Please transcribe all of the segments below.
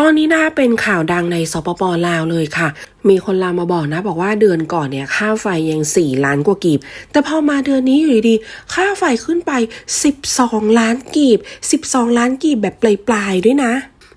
ตอนนี้นะคะเป็นข่าวดังในสปปลาวเลยค่ะ มีคนลาวมาบอกนะ บอกว่าเดือนก่อนเนี่ยค่าไฟยัง 4 ล้านกว่ากีบ แต่พอมาเดือนนี้อยู่ดีๆค่าไฟขึ้นไป 12 ล้านกีบ 12 ล้านกีบแบบปลายๆด้วยนะ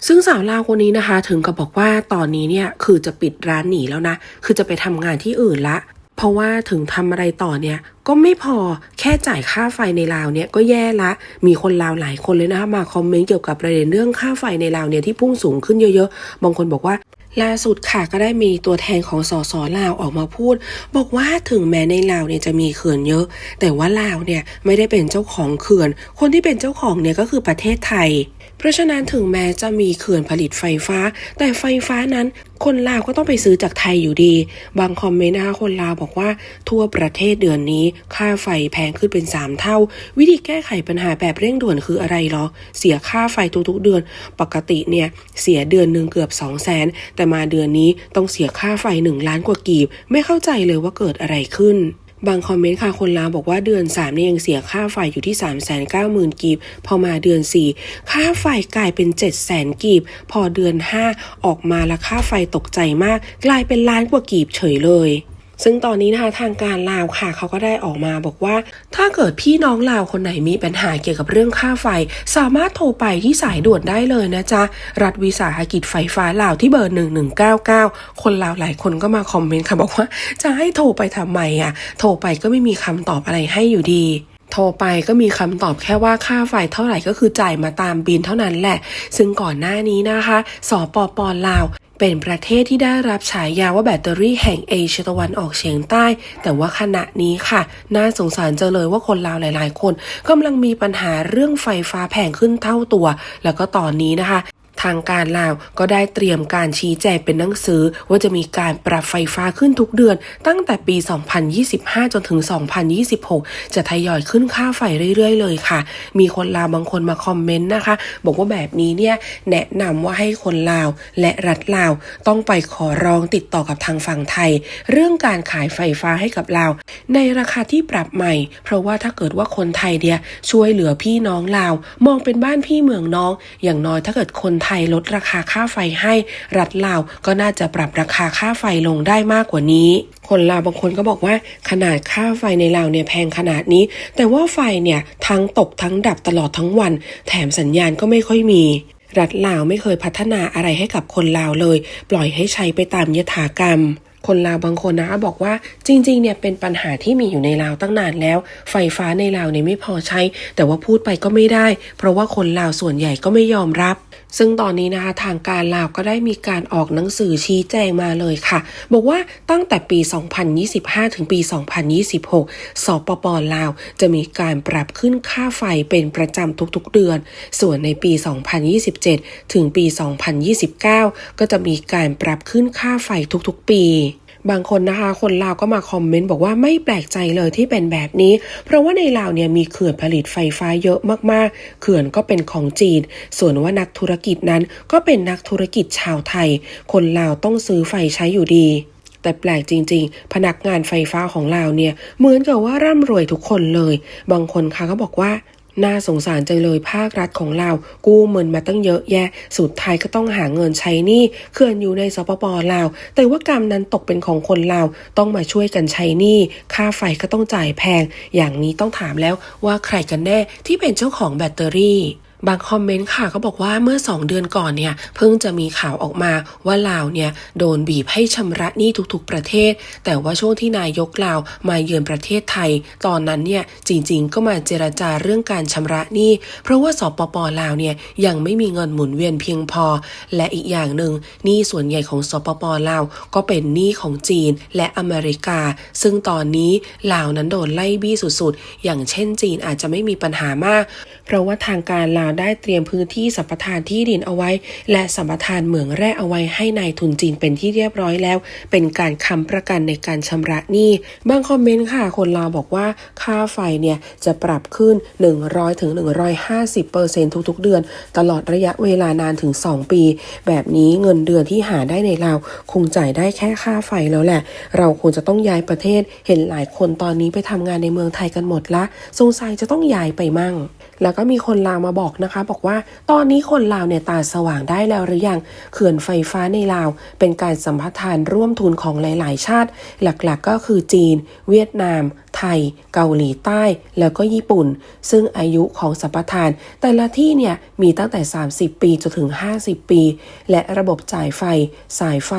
ซึ่งสาวลาวคนนี้นะคะ ถึงกับบอกว่าตอนนี้เนี่ยคือจะปิดร้านหนีแล้วนะ คือจะไปทำงานที่อื่นละ เพราะว่าถึงทำอะไรต่อเนี่ยก็ไม่พอแค่จ่ายค่าไฟในลาวเนี่ยก็แย่ละ มีคนลาวหลายคนเลยนะคะมาคอมเมนต์เกี่ยวกับประเด็นเรื่องค่าไฟในลาวเนี่ยที่พุ่งสูงขึ้นเยอะๆ บางคนบอกว่าล่าสุดค่ะก็ได้มีตัวแทนของสสลาวออกมาพูด บอกว่าถึงแม้ในลาวเนี่ยจะมีเขื่อนเยอะ แต่ว่าลาวเนี่ยไม่ได้เป็นเจ้าของเขื่อน คนที่เป็นเจ้าของเนี่ยก็คือประเทศไทยเพราะฉะนั้นถึงแม้จะมีเขื่อนผลิตไฟฟ้า แต่ไฟฟ้านั้นคนลาวก็ต้องไปซื้อจากไทยอยู่ดี บางคอมเมนต์นะคะคนลาวบอกว่า ทั่วประเทศเดือนนี้ ค่าไฟแพงขึ้นเป็น 3 เท่า วิธีแก้ไขปัญหาแบบเร่งด่วนคืออะไรหรอ เสียค่าไฟทุกๆเดือน ปกติเนี่ยเสียเดือนหนึ่งเกือบ 2 0 0แสนแต่มาเดือนนี้ต้องเสียค่าไฟ 1 ล้านกว่ากีบ ไม่เข้าใจเลยว่าเกิดอะไรขึ้น บางคอมเมนต์ค่ะคนลาวบอกว่าเดือน3เนี่ยยังเสียค่าไฟอยู่ที่ 3 9 0 0 0 0 กีบ พอมาเดือน 4 ค่าไฟกลายเป็น 7 0 0 0 0 0 กีบ พอเดือน 5 ออกมาแล้วค่าไฟตกใจมาก กลายเป็นล้านกว่ากีบเฉยเลย ซึ่งตอนนี้นะคะทางการลาวค่ะเขาก็ได้ออกมาบอกว่า ถ้าเกิดพี่น้องลาวคนไหนมีปัญหาเกี่ยวกับเรื่องค่าไฟ สามารถโทรไปที่สายด่วนได้เลยนะจ๊ะ รัฐวิสาหกิจไฟฟ้าลาวที่เบอร์ 1199 คนลาวหลายคนก็มาคอมเมนต์ค่ะบอกว่า จะให้โทรไปทำไมอะ โทรไปก็ไม่มีคำตอบอะไรให้อยู่ดีโทรไปก็มีคำตอบแค่ว่าค่าไฟเท่าไหร่ก็คือจ่ายมาตามบินเท่านั้นแหละ ซึ่งก่อนหน้านี้นะคะ สปปลาว เป็นประเทศที่ได้รับฉายาว่าแบตเตอรี่แห่งเอเชียตะวันออกเฉียงใต้ แต่ว่าขณะนี้ค่ะ น่าสงสารจะเลยว่าคนลาวหลาย ๆ คนกำลังมีปัญหาเรื่องไฟฟ้าแพงขึ้นเท่าตัว แล้วก็ตอนนี้นะคะ ทางการลาวก็ได้เตรียมการชี้แจงเป็นหนังสือว่าจะมีการปรับไฟฟ้าขึ้นทุกเดือน ตั้งแต่ปี 2025 จนถึง 2026 จะทยอยขึ้นค่าไฟเรื่อย ๆ เลยค่ะ มีคนลาวบางคนมาคอมเมนต์นะคะ บอกว่าแบบนี้เนี่ยแนะนำว่าให้คนลาวและรัฐลาวต้องไปขอร้องติดต่อกับทางฝั่งไทย เรื่องการขายไฟฟ้าให้กับลาว ในราคาที่ปรับใหม่ เพราะว่าถ้าเกิดว่าคนไทยเนี่ยช่วยเหลือพี่น้องลาว มองเป็นบ้านพี่เมืองน้อง อย่างน้อยถ้าเกิดคนไทยลดราคาค่าไฟให้ รัฐลาวก็น่าจะปรับราคาค่าไฟลงได้มากกว่านี้ คนลาวบางคนก็บอกว่าขนาดค่าไฟในลาวเนี่ยแพงขนาดนี้ แต่ว่าไฟเนี่ยทั้งตกทั้งดับตลอดทั้งวัน แถมสัญญาณก็ไม่ค่อยมีรัฐลาวไม่เคยพัฒนาอะไรให้กับคนลาวเลย ปล่อยให้ใช้ไปตามยถากรรม คนลาวบางคนนะบอกว่าจริงๆเนี่ยเป็นปัญหาที่มีอยู่ในลาวตั้งนานแล้ว ไฟฟ้าในลาวเนี่ยไม่พอใช้ แต่ว่าพูดไปก็ไม่ได้ เพราะว่าคนลาวส่วนใหญ่ก็ไม่ยอมรับ ซึ่งตอนนี้นะคะทางการลาวก็ได้มีการออกหนังสือชี้แจงมาเลยค่ะ บอกว่าตั้งแต่ปี 2025 ถึงปี 2026 สปปลาวจะมีการปรับขึ้นค่าไฟเป็นประจำทุกๆเดือน ส่วนในปี 2027 ถึงปี 2029 ก็จะมีการปรับขึ้นค่าไฟทุกๆปี บางคนนะคะ คนลาวก็มาคอมเมนต์บอกว่าไม่แปลกใจเลยที่เป็นแบบนี้ เพราะว่าในลาวเนี่ยมีเขื่อนผลิตไฟฟ้าเยอะมากๆ เขื่อนก็เป็นของจีน ส่วนว่านักธุรกิจนั้นก็เป็นนักธุรกิจชาวไทย คนลาวต้องซื้อไฟใช้อยู่ดีแต่แปลกจริง ๆ พนักงานไฟฟ้าของลาวเนี่ย เหมือนกับว่าร่ำรวยทุกคนเลย บางคนค่ะก็บอกว่า น่าสงสารจังเลยภาครัฐของเรา กู้เงินมาตั้งเยอะแยะ สุดท้ายก็ต้องหาเงินใช้หนี้เขื่อนอยู่ในสปปลาว แต่ว่ากรรมนั้นตกเป็นของคนลาวต้องมาช่วยกันใช้หนี้ค่าไฟก็ต้องจ่ายแพง อย่างนี้ต้องถามแล้วว่าใครกันแน่ที่เป็นเจ้าของแบตเตอรี่ บางคอมเมนต์ค่ะก็บอกว่าเมื่อ 2 เดือนก่อนเนี่ยเพิ่งจะมีข่าวออกมาว่าลาวเนี่ยโดนบีบให้ชำระหนี้ทุกๆประเทศ แต่ว่าช่วงที่นายกลาวมาเยือนประเทศไทย ตอนนั้นเนี่ยจริงๆ ก็มาเจราจาเรื่องการชำระหนี้ เพราะว่าสปปลาวเนี่ยยังไม่มีเงินหมุนเวียนเพียงพอ และอีกอย่างหนึ่งหนี้ส่วนใหญ่ของสปปลาวก็เป็นหนี้ของจีนและอเมริกา ซึ่งตอนนี้ลาวนั้นโดนไล่บี้สุดๆ อย่างเช่นจีนอาจจะไม่มีปัญหามาก เพราะว่าทางการลาวได้เตรียมพื้นที่สัมปทานที่ดินเอาไว้ และสัมปทานเหมืองแร่เอาไว้ให้ในายทุนจีนเป็นที่เรียบร้อยแล้ว เป็นการค้ำประกันในการชำระหนี้บางคอมเมนต์ค่ะ คนลาวบอกว่าค่าไฟเนี่ยจะปรับขึ้น 100ถึง150เปอร์เซ็นทุกๆ เดือน ตลอดระยะเวลานานถึง 2 ปี แบบนี้เงินเดือนที่หาได้ในลาวคงจ่ายได้แค่ค่าไฟแล้วแหละ เราคงจะต้องย้ายประเทศเห็นหลายคนตอนนี้ไปทำงานในเมืองไทยกันหมดละสงสัยจะต้องย้ายไปมั่ง แล้วก็มีคนลาวมาบอกนะคะ บอกว่าตอนนี้คนลาวเนี่ยตาสว่างได้แล้วหรือยังเขื่อนไฟฟ้าในลาว เป็นการสัมปทานร่วมทุนของหลาย ๆ ชาติ หลัก ๆ ก็คือจีน เวียดนาม ไทย เกาหลีใต้ แล้วก็ญี่ปุ่น ซึ่งอายุของสัมปทาน แต่ละที่เนี่ยมีตั้งแต่ 30 ปีจนถึง 50 ปี และระบบจ่ายไฟ สายไฟ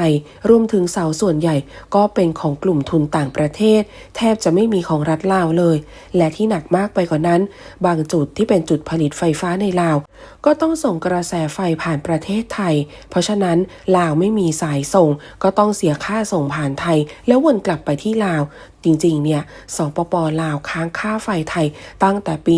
รวมถึงเสาส่วนใหญ่ ก็เป็นของกลุ่มทุนต่างประเทศ แทบจะไม่มีของรัฐลาวเลย และที่หนักมากไปกว่านั้น บางจุดที่เป็นจุดผลิตไฟฟ้าในลาว ก็ต้องส่งกระแสไฟผ่านประเทศไทย เพราะฉะนั้นลาวไม่มีสายส่ง ก็ต้องเสียค่าส่งผ่านไทย แล้ววนกลับไปที่ลาวจริงๆ เนี่ยสปปลาวค้างค่าไฟไทยตั้งแต่ปี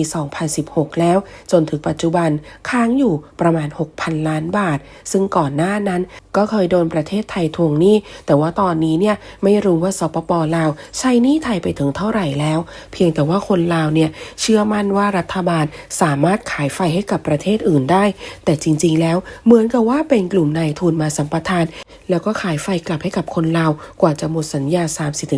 2016 แล้ว จนถึงปัจจุบันค้างอยู่ประมาณ 6,000 ล้านบาท ซึ่งก่อนหน้านั้นก็เคยโดนประเทศไทยทวงหนี้ แต่ว่าตอนนี้เนี่ยไม่รู้ว่าสปปลาวใช้หนี้ไทยไปถึงเท่าไหร่แล้ว เพียงแต่ว่าคนลาวเนี่ยเชื่อมั่นว่ารัฐบาลสามารถขายไฟให้กับประเทศอื่นได้ แต่จริงๆ แล้วเหมือนกับว่าเป็นกลุ่มนายทุนมาสัมปทาน แล้วก็ขายไฟกลับให้กับคนลาวกว่าจะหมดสัญญา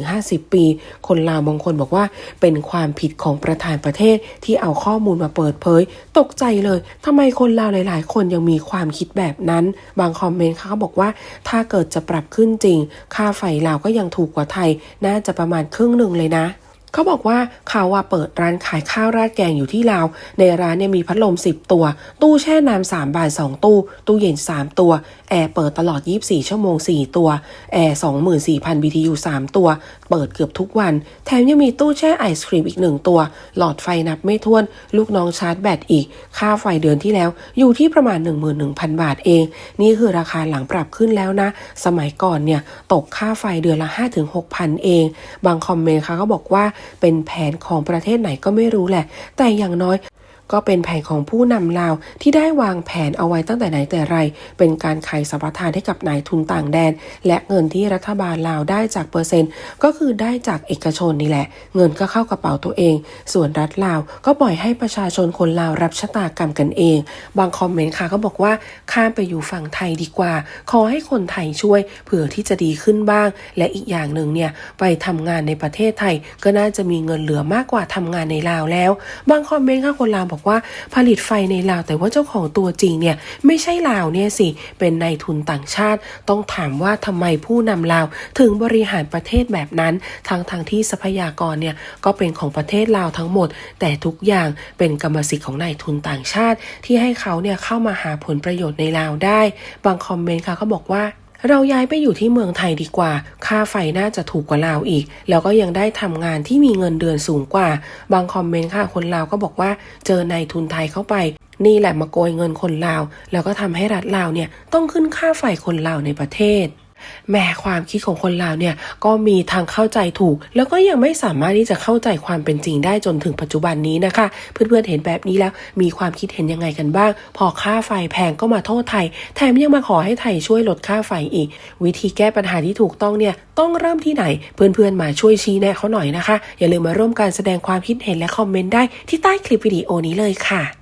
30-50 ปี คนลาวบางคนบอกว่า เป็นความผิดของประธานประเทศที่เอาข้อมูลมาเปิดเผย ตกใจเลยทำไมคนลาวหลาย ๆ คนยังมีความคิดแบบนั้น บางคอมเมนต์เขาบอกว่า ถ้าเกิดจะปรับขึ้นจริง ค่าไฟลาวก็ยังถูกกว่าไทย น่าจะประมาณครึ่งหนึ่งเลยนะ เขาบอกว่าเขาว่าเปิดร้านขายข้าวราดแกงอยู่ที่ลาว ในร้านเนี่ยมีพัดลม 10 ตัว ตู้แช่น้ำ3บาท2ตู้ ตู้เย็น 3 ตัว แอร์เปิดตลอด 24 ชั่วโมง 4 ตัว แอร์ 24,000 BTU 3 ตัว เปิดเกือบทุกวัน แถมยังมีตู้แช่ไอศครีมอีก 1 ตัว หลอดไฟนับไม่ถ้วน ลูกน้องชาร์จแบตอีก ค่าไฟเดือนที่แล้ว อยู่ที่ประมาณ 11,000 บาทเอง นี่คือราคาหลังปรับขึ้นแล้วนะ สมัยก่อนเนี่ยตกค่าไฟเดือนละ 5-6,000 เอง บางคอมเมนต์ค่ะก็บอกว่าเป็นแผนของประเทศไหนก็ไม่รู้แหละ แต่อย่างน้อย ก็เป็นแผนของผู้นำลาวที่ได้วางแผนเอาไว้ตั้งแต่ไหนแต่ไร เป็นการขายสัมปทานให้กับนายทุนต่างแดน และเงินที่รัฐบาลลาวได้จากเปอร์เซ็นต์ ก็คือได้จากเอกชนนี่แหละ เงินก็เข้ากระเป๋าตัวเอง ส่วนรัฐลาวก็ปล่อยให้ประชาชนคนลาวรับชะตากรรมกันเอง บางคอมเมนต์ค่ะก็บอกว่าข้ามไปอยู่ฝั่งไทยดีกว่า ขอให้คนไทยช่วยเผื่อที่จะดีขึ้นบ้าง และอีกอย่างหนึ่งเนี่ยไปทำงานในประเทศไทย ก็น่าจะมีเงินเหลือมากกว่าทำงานในลาวแล้ว บางคอมเมนต์ค่ะคนลาวบอกว่าผลิตไฟในลาว แต่ว่าเจ้าของตัวจริงเนี่ยไม่ใช่ลาวเนี่ยสิเป็นนายทุนต่างชาติ ต้องถามว่าทำไมผู้นำลาวถึงบริหารประเทศแบบนั้นทั้งทางที่ทรัพยากรเนี่ยก็เป็นของประเทศลาวทั้งหมด แต่ทุกอย่างเป็นกรรมสิทธิ์ของนายทุนต่างชาติ ที่ให้เขาเนี่ยเข้ามาหาผลประโยชน์ในลาวได้ บางคอมเมนต์ค่ะเขาบอกว่า เราย้ายไปอยู่ที่เมืองไทยดีกว่า ค่าไฟน่าจะถูกกว่าลาวอีก แล้วก็ยังได้ทำงานที่มีเงินเดือนสูงกว่า บางคอมเมนต์ค่ะคนลาวก็บอกว่าเจอนายทุนไทยเข้าไป นี่แหละมาโกยเงินคนลาว แล้วก็ทำให้รัฐลาวเนี่ยต้องขึ้นค่าไฟคนลาวในประเทศ แม่ความคิดของคนลาวเนี่ยก็มีทางเข้าใจถูก แล้วก็ยังไม่สามารถที่จะเข้าใจความเป็นจริงได้จนถึงปัจจุบันนี้นะคะ เพื่อนๆเห็นแบบนี้แล้วมีความคิดเห็นยังไงกันบ้าง พอค่าไฟแพงก็มาโทษไทย แถมยังมาขอให้ไทยช่วยลดค่าไฟอีก วิธีแก้ปัญหาที่ถูกต้องเนี่ยต้องเริ่มที่ไหน เพื่อนๆมาช่วยชี้แนะเขาหน่อยนะคะ อย่าลืมมาร่วมการแสดงความคิดเห็นและคอมเมนต์ได้ที่ใต้คลิปวิดีโอนี้เลยค่ะ